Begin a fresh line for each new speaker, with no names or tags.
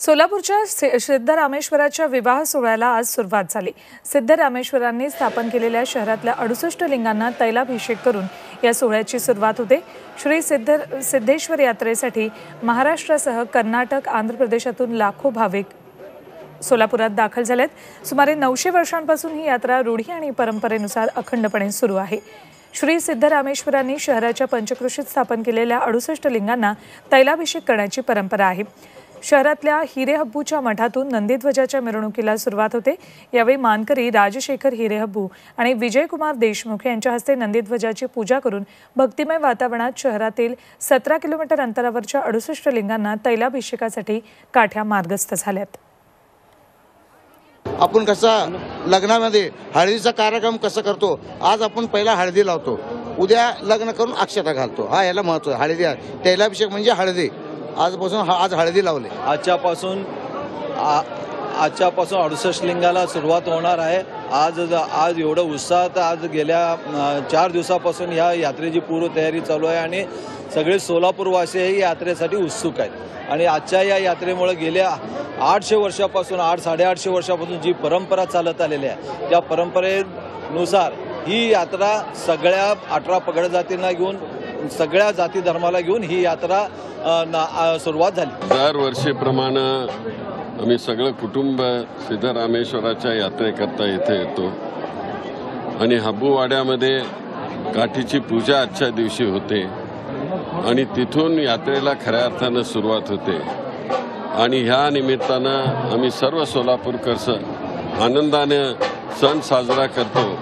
सोलापूरच्या सि- सिद्धरामेश्वराच्या विवाह सोहळ्याला आज सुरुवात झाली. सिद्धरामेश्वरांनी स्थापन केलेल्या शहरातल्या अडुसष्ट लिंगांना तैलाभिषेक करून या सोहळ्याची सुरुवात होते. श्री सिद्ध सिद्धेश्वर यात्रेसाठी महाराष्ट्रासह कर्नाटक आंध्र प्रदेशातून लाखो भाविक सोलापुरात दाखल झालेत. सुमारे नऊशे वर्षांपासून ही यात्रा रूढी आणि परंपरेनुसार अखंडपणे सुरू आहे. श्री सिद्धरामेश्वरांनी शहराच्या पंचकृषीत स्थापन केलेल्या अडुसष्ट लिंगांना तैलाभिषेक करण्याची परंपरा आहे. शहरातल्या हिरेहब्बूच्या मठातून नंदीध्वजाच्या मिरवणुकीला सुरुवात होते. यावेळी मानकरी राजशेखर हिरेहब्बू आणि विजयकुमार देशमुख यांच्या हस्ते नंदीध्वजाची पूजा करून भक्तिमय वातावरणात शहरातील सतरा किलोमीटर अंतरावरच्या अडुसष्ट लिंगांना तैलाभिषेकासाठी काठ्या मार्गस्थ झाल्यात.
आपण कसा लग्नामध्ये हळदीचा कार्यक्रम कसा करतो? आज आपण पहिला हळदी लावतो. उद्या लग्न करून अक्षता घालतो. हा याला महत्त्व हळदी तैलाभिषेक म्हणजे हळदी. आजपासून हा आज हळदी लावले.
आजच्यापासून आ- आजच्यापासून अडुसष्ट लिंगाला सुरुवात होणार आहे. आज आज एवढं उत्साहात आज गेल्या चार दिवसापासून या यात्रेची पूर्वतयारी चालू आहे आणि सगळे सोलापूरवासीही यात्रेसाठी उत्सुक आहेत. आणि आजच्या या यात्रेमुळे गेल्या आठशे वर्षापासून आठ साडेआठशे वर्षापासून जी परंपरा चालत आलेली आहे त्या परंपरेनुसार ही यात्रा सगळ्या अठरा पगड जातींना घेऊन सगळ्या जाती धर्माला घेऊन ही यात्रा ना- सुरुवात झाली.
दरवर्षीप्रमाणे आम्ही सगळं कुटुंब सिद्धरामेश्वराच्या यात्रेकरता इथे येतो. आणि हब्बूवाड्यामध्ये काठीची पूजा आजच्या दिवशी होते. आणि तिथून यात्रेला खऱ्या अर्थानं सुरुवात होते. आणि ह्या निमित्तानं आम्ही सर्व सोलापूरकर आनंदानं आनंदाने सण साजरा करतो.